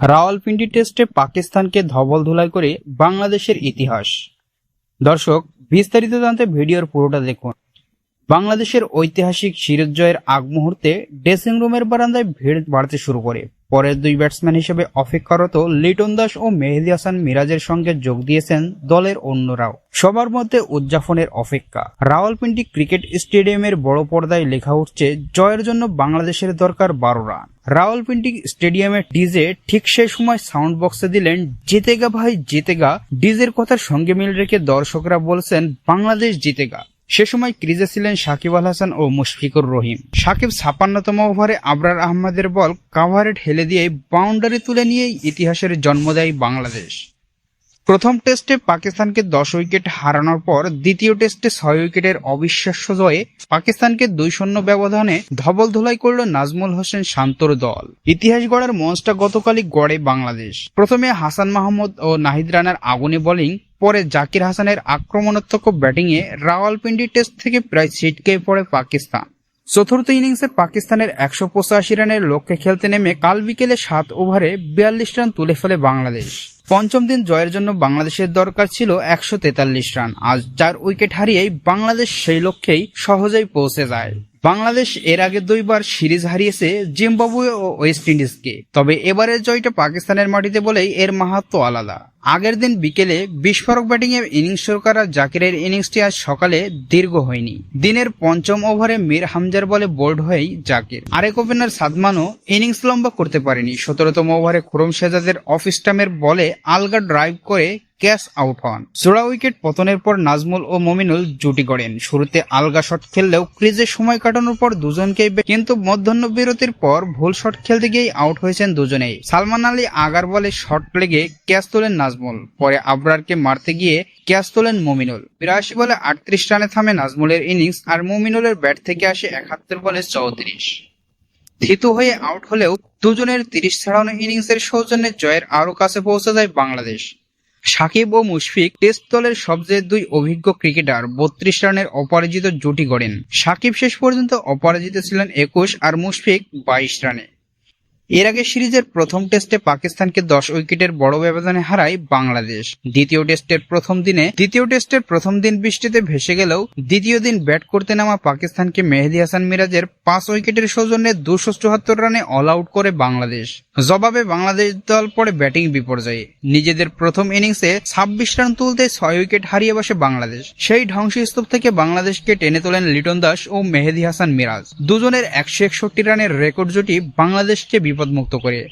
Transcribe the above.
রাওয়ালপিন্ডি টেস্টে পাকিস্তানকে ধবল ধুলাই করে বাংলাদেশের ইতিহাস। দর্শক, বিস্তারিত জানতে ভিডিওর পুরোটা দেখুন। বাংলাদেশের ঐতিহাসিক সিরিজ জয়ের আগ মুহূর্তে ড্রেসিং রুমের বারান্দায় ভিড় বাড়তে শুরু করে। পরের দুই ব্যাটসম্যান হিসেবে অপেক্ষারত লিটন দাস ও মেহেদি হাসান মিরাজের সঙ্গে যোগ দিয়েছেন দলের অন্যরাও। সবার মধ্যে উদযাপনের অপেক্ষা। রাওয়ালপিন্ডি ক্রিকেট স্টেডিয়ামের বড় পর্দায় লেখা উঠছে, জয়ের জন্য বাংলাদেশের দরকার বারো রান। রাওয়ালপিন্ডি স্টেডিয়ামের ডিজে ঠিক সেই সময় সাউন্ড বক্সে দিলেন, জিতেগা ভাই, জিতেগা। ডিজের কথার সঙ্গে মিল রেখে দর্শকরা বলছেন, বাংলাদেশ জিতেগা। সে সময় ক্রিজে ছিলেন সাকিব আল হাসান ও মুশফিকুর রহিম। সাকিব ছাপান্নতম ওভারে আবরার আহমদের বল কাভারে ঠেলে দিয়ে বাউন্ডারি তুলে নিয়েই ইতিহাসের জন্ম দেয় বাংলাদেশ। প্রথম টেস্টে পাকিস্তানকে দশ উইকেট হারানোর পর দ্বিতীয় টেস্টে ছয় উইকেটের অবিশ্বাস্য জয়ে পাকিস্তানকে দুই শূন্য ব্যবধানে ধবল ধুলাই করল নাজমুল হোসেন শান্তর দল। ইতিহাস গড়ার মঞ্চটা গতকালই গড়ে বাংলাদেশ। প্রথমে হাসান মাহমুদ ও নাহিদ রানার আগুনে বোলিং, পরে জাকির হাসানের আক্রমণাত্মক ব্যাটিংয়ে রাওয়ালপিন্ডি টেস্ট থেকে প্রায় ছিটকে পড়ে পাকিস্তান। চতুর্থ ইনিংসে পাকিস্তানের একশো পঁচাশি রানের লক্ষ্যে খেলতে নেমে কাল বিকেলে সাত ওভারে বিয়াল্লিশ রান তুলে ফেলে বাংলাদেশ। পঞ্চম দিন জয়ের জন্য বাংলাদেশের দরকার ছিল একশো তেতাল্লিশ রান। আজ চার উইকেট হারিয়েই বাংলাদেশ সেই লক্ষ্যেই সহজেই পৌঁছে যায়। বাংলাদেশ এর আগে দুইবার সিরিজ হারিয়েছে জিম্বাবুয়ে ও ওয়েস্ট ইন্ডিজকে। তবে এবারের জয়টা পাকিস্তানের মাটিতে বলেই এর মাহাত্ম আলাদা। আগের দিন বিকেলে বিস্ফোরক ব্যাটিং এ ইনিংস শুরু করা জাকিরের ইনিংসটি আজ সকালে দীর্ঘ হয়নি। দিনের পঞ্চম ওভারে মীর হামজার বলে বোল্ড হয়েই জাকির। আরেক ওপেনার সাদমানও ইনিংস লম্বা করতে পারেনি। সতেরোতম ওভারে খুরম শেজাদের অফ স্টামের বলে আলগা ড্রাইভ করে ক্যাচ আউট হন। জোড়া উইকেট পতনের পর নাজমুল ও মমিনুল জুটি গড়েন। শুরুতে আলগা শট খেললেও ক্রিজে সময় কাটানোর পর দুজনকেই কিন্তু মধ্যাহ্ন বিরতির পর ভুল শট খেলতে গিয়েই আউট হয়েছেন দুজনেই। সালমান আলী আগার বলে শট লেগে ক্যাচ তোলেন নাজমুল। পরে আবরারকে মারতে গিয়ে ক্যাচ তোলেন মমিনুল। বিরাশি বলে আটত্রিশ রানে থামে নাজমুলের ইনিংস, আর মমিনুলের ব্যাট থেকে আসে একাত্তর বলে চৌত্রিশ। থিতু হয়ে আউট হলেও দুজনের তিরিশ ছাড়ানো ইনিংসের সৌজন্যে জয়ের আরও কাছে পৌঁছে যায় বাংলাদেশ। সাকিব ও মুশফিক টেস্ট দলের সবচেয়ে দুই অভিজ্ঞ ক্রিকেটার বত্রিশ রানের অপরাজিত জুটি গড়েন। সাকিব শেষ পর্যন্ত অপরাজিত ছিলেন একুশ, আর মুশফিক বাইশ রানে। এর আগে সিরিজের প্রথম টেস্টে পাকিস্তানকে দশ উইকেটের বড় ব্যবধানে হারায় বাংলাদেশ। দ্বিতীয় টেস্টের প্রথম দিনে, দ্বিতীয় টেস্টের প্রথম দিন বৃষ্টিতে ভেসে গেলেও দ্বিতীয় দিন ব্যাট করতে নামা পাকিস্তানকে মেহেদি হাসান মিরাজের পাঁচ উইকেটের সৌজন্যে দুশো চুয়াত্তর রানে অল আউট করে বাংলাদেশ। জবাবে বাংলাদেশ দল পরে ব্যাটিং বিপর্যয়ে। নিজেদের প্রথম ইনিংসে ছাব্বিশ রান তুলতে ছয় উইকেট হারিয়ে বসে বাংলাদেশ। সেই ধ্বংসস্তূপ থেকে বাংলাদেশকে টেনে তোলেন লিটন দাস ও মেহেদি হাসান মিরাজ। দুজনের একশো একষট্টি রানের রেকর্ড জুটি বাংলাদেশকে বিপদমুক্ত করে।